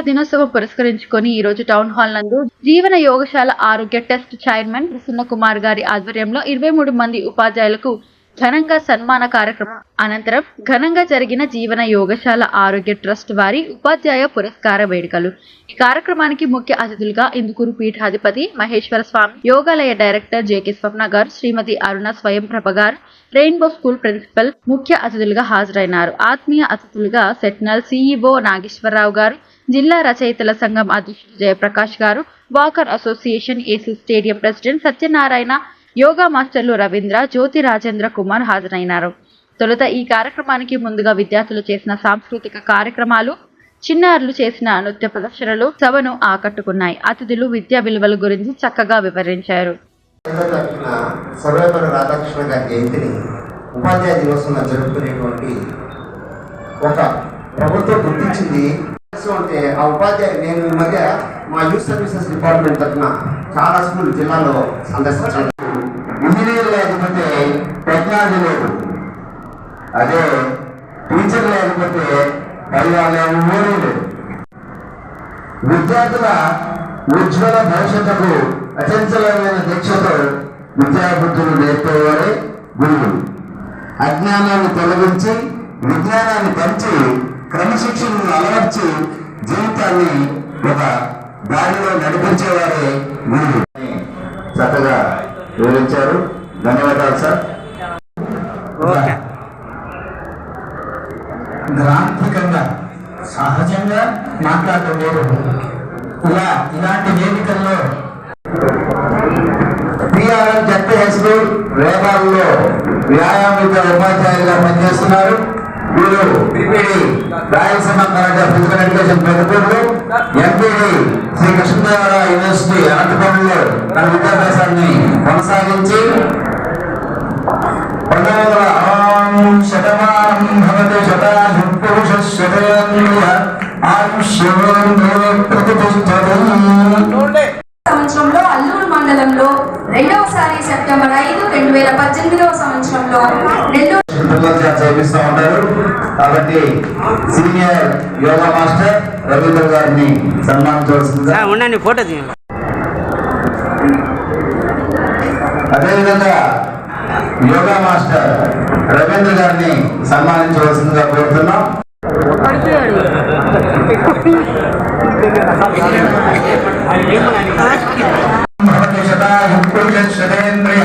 ఉపాధ్యాయుల దినోత్సవం పురస్కరించుకొని ఈ రోజు టౌన్ హాల్ నందు జీవన యోగశాల ఆరోగ్య టెస్ట్ చైర్మన్ ప్రసన్న కుమార్ గారి ఆధ్వర్యంలో ఇరవై మూడు మంది ఉపాధ్యాయులకు ఘనంగా సన్మాన కార్యక్రమం. అనంతరం ఘనంగా జరిగిన జీవన యోగశాల ఆరోగ్య ట్రస్ట్ వారి ఉపాధ్యాయ పురస్కార వేడుకలు. ఈ కార్యక్రమానికి ముఖ్య అతిథులుగా ఇందుకూరు పీఠాధిపతి మహేశ్వర స్వామి యోగాలయ డైరెక్టర్ జేకే స్వప్న గారు శ్రీమతి అరుణ స్వయం ప్రభ గారు రెయిన్బో స్కూల్ ప్రిన్సిపల్ ముఖ్య అతిథులుగా హాజరైనారు. ఆత్మీయ అతిథులుగా సెట్నల్ సీఈఓ నాగేశ్వరరావు గారు జిల్లా రచయితల సంఘం అధ్యక్షుడు జయప్రకాష్ గారు walker association AC stadium president Satyanarayana yoga మాస్టర్లు రవీంద్ర జ్యోతి రాజేంద్ర కుమార్ హాజరైనారు. తొలుత ఈ కార్యక్రమానికి ముందుగా విద్యార్థులు చేసిన సాంస్కృతిక కార్యక్రమాలు చిన్నారులు చేసిన నృత్య ప్రదర్శనలు సభను ఆకట్టుకున్నాయి. అతిథులు విద్యా విలువల గురించి చక్కగా వివరించారు. సర్వేపల్లి రాధాకృష్ణ గారి జయంతిని ఉపాధ్యాయ దివసంగా జరుపుకునేటువంటి ఒక ప్రభుత్వం గుర్తించింది. అంటే ఆ ఉపాధ్యాయులు నేను ఈ మధ్య మా యూత్ సర్వీసెస్ డిపార్ట్మెంట్ తరఫున చాలా స్కూల్ జిల్లాలో సందర్శించాను. ఇంజనీర్ లేకపోతే టెక్నాలజీ లేదు. అదే టీచర్ లేకపోతే పరివారం లేదు. విద్యార్థుల ఉజ్వల భవిష్యత్తుకు అచంచలమైన దీక్షతో విద్యాబుద్ధులు నేర్పేవారే గురువులు అజ్ఞానాన్ని తొలగించి విజ్ఞానాన్ని పెంచి క్రమశిక్షణను అలవర్చి జీవితాన్ని ఒక దారిలో నడిపించేవారే గురువు. చక్కగా వివరించారు. ధన్యవాదాలు సార్. గ్రాంథికంగా సహజంగా మాట్లాడటం ఇలా ఇలాంటి వేదికల్లో పిఆర్ఎం జడ్పీ హై స్కూల్ రేపాల్లో వ్యాయామిక ఉపాధ్యాయులుగా పనిచేస్తున్నారు. వీరు పిపిడి రాయలసీమ కళాశాల ఫిజికల్ ఎడ్యుకేషన్ పెద్దపూర్లు ఎంపీడి శ్రీ కృష్ణదేవరాయ యూనివర్సిటీ అనంతపురంలో తన విద్యాభ్యాసాన్ని కొనసాగించి శతమానం భవతి ప్రతిష్టతి సంవత్సరంలో అల్లూరు మండలంలో రెండవసారి సెప్టెంబర్ ఐదు రెండు వేల పద్దెనిమిదవ సంవత్సరంలో నెల్లూరు పిల్లలు చేత చదివిస్తూ ఉంటారు కాబట్టి సీనియర్ యోగా మాస్టర్ రవీంద్ర గారిని సన్మానించవలసిందిగా. ఉండండి ఫోటో తీయండి. అదేవిధంగా యోగా మాస్టర్ రవీంద్ర గారిని సన్మానించవలసిందిగా కోరుతున్నాం. భవతి శతాయు పురుష శతేంద్రియ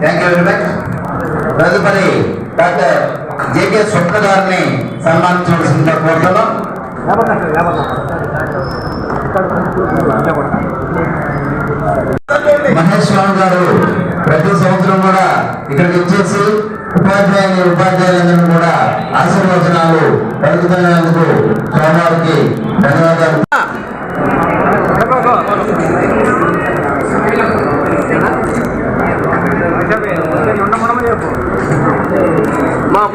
థ్యాంక్ యూ వెరీ మచ్ తదుపరి డాక్టర్ జేకే స్వప్న గారిని సన్మానించవలసిందిగా కోరుతున్నాం. మహేష్ రావు గారు ప్రతి సంవత్సరం కూడా ఇక్కడికి వచ్చేసి ఉపాధ్యాయుని ఉపాధ్యాయులందరూ కూడా ఆశీర్వచనాలు పలుకుతున్నందుకు స్వామివారికి ధన్యవాదాలు.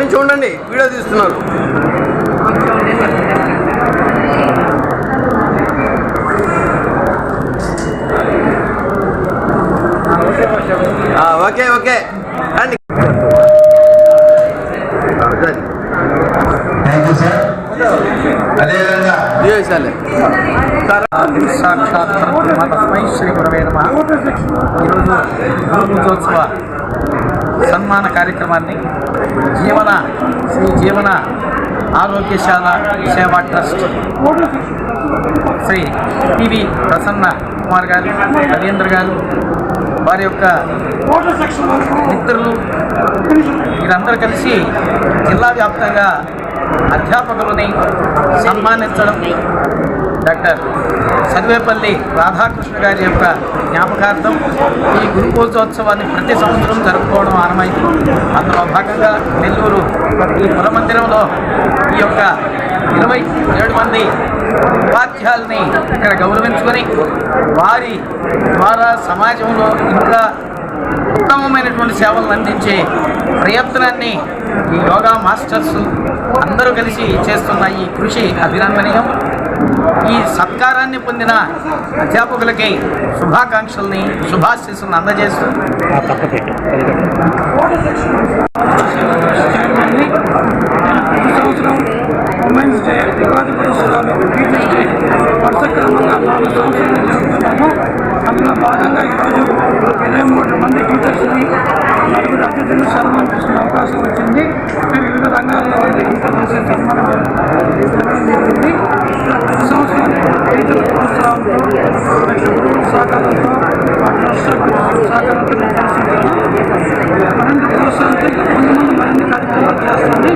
ఒక నుంచి ఉండండి వీడియో తీస్తున్నారు. ఆ, ఓకే ఓకే. రండి. థ్యాంక్ యూ సార్ అదేవిధంగా చేసాలే సాక్షాత్ శ్రీ గురవే నమ. ఈరోజు పూజోత్సవ సన్మాన కార్యక్రమాన్ని జీవన శ్రీ జీవన ఆరోగ్యశాల సేవా ట్రస్ట్ శ్రీ పివి ప్రసన్న కుమార్ గారు రవీంద్ర గారు వారి యొక్క మిత్రులు వీరందరూ కలిసి జిల్లా వ్యాప్తంగా అధ్యాపకులని సన్మానించడం డాక్టర్ సర్వేపల్లి రాధాకృష్ణ గారి యొక్క జ్ఞాపకార్థం ఈ గురుకోజోత్సవాన్ని ప్రతి సంవత్సరం జరుపుకోవడం ఆనమైంది అందులో భాగంగా నెల్లూరు ఈ పురమందిరంలో ఈ యొక్క ఇరవై ఏడు మంది ఉపాధ్యాయుల్ని ఇక్కడ గౌరవించుకొని వారి ద్వారా సమాజంలో ఇంకా ఉత్తమమైనటువంటి సేవలను అందించే ప్రయత్నాన్ని ఈ యోగా మాస్టర్స్ అందరూ కలిసి చేస్తున్న ఈ కృషి అభినందనీయం. ఈ సత్కారాన్ని పొందిన అధ్యాపకులకి శుభాకాంక్షల్ని శుభాశీస్సులను అందజేస్తూ ఉమెన్స్ డే ఉగాది పురస్కారాలు టీచర్స్ డే వరుస క్రమంగా నాలుగు సంవత్సరాలు జరుపుతున్నాము అందులో భాగంగా ఈరోజు ఇరవై మూడు మంది టీచర్స్ని అతిథులు సన్మానిస్తున్న అవకాశం వచ్చింది. మేము వివిధ రంగాల్లో ఉండి ఇంటర్నేషనల్ సన్మానం జరిగింది ప్రతి సంవత్సరం రైతుల ప్రోత్సాహంతో గురువుల సహకారంతో మా ట్రస్ట్ సహకారంతో మరింత ప్రోత్సహించి ముందు ముందు మరిన్ని కార్యక్రమాలు చేస్తామని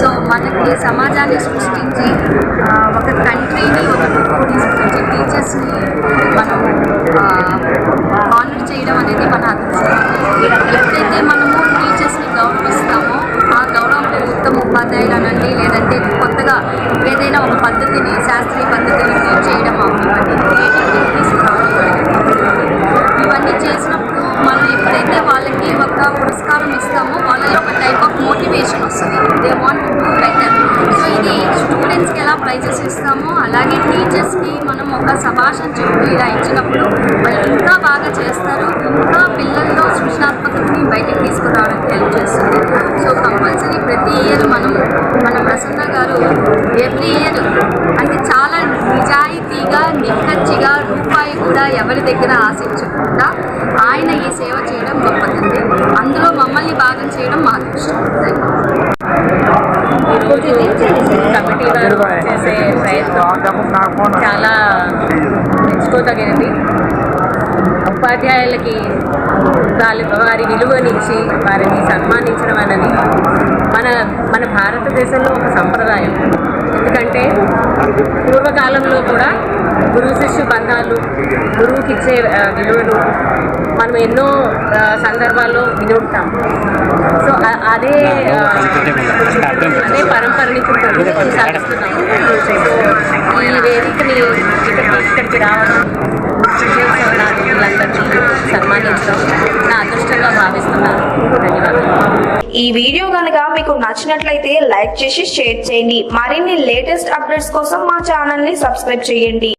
సో మనకి సమాజాన్ని సృష్టించి ఒక కంట్రీని ఒక గుర్తుకు తీసుకొచ్చి సభాషణ చెప్పి ఇలా ఇచ్చినప్పుడు వాళ్ళు ఇంకా బాగా చేస్తారు. ఇంకా పిల్లల్లో సృజనాత్మకతని బయటకు తీసుకురావడానికి హెల్ప్ చేస్తుంది. సో కంపల్సరీ ప్రతి ఇయర్ మనం మన ప్రసన్న గారు ఎవ్రీ ఇయర్ అంటే చాలా నిజాయితీగా నిక్కచ్చిగా రూపాయి కూడా ఎవరి దగ్గర ఆశించకుండా ఆయన ఈ సేవ చేయడం గొప్పదండి. అందులో మమ్మల్ని భాగం చేయడం మా అదృష్టం కమిటీ వారు చేసే ప్రయత్నం. చాలా మెచ్చుకోదగినది ఉపాధ్యాయులకి వాళ్ళ వారి విలువనిచ్చి వారిని సన్మానించడం అనేది మన మన భారతదేశంలో ఒక సంప్రదాయం. ఎందుకంటే పూర్వకాలంలో కూడా గురువు శిష్యు బంధాలు గురువుకి ఇచ్చే విలువలు మనం ఎన్నో సందర్భాల్లో విని ఉంటాం. సో అదే అదే పరంపరని ఇప్పుడు కొనసాగిస్తున్నాం సో ఈ వేదికని ఇక్కడికి ఇక్కడికి రావడం సన్మానించడం నా అదృష్టంగా భావిస్తున్నాను. ఈ వీడియో కనుక మీకు నచ్చినట్లయితే లైక్ చేసి షేర్ చేయండి. మరిన్ని లేటెస్ట్ అప్డేట్స్ కోసం మా ఛానల్ని సబ్స్క్రైబ్ చేయండి.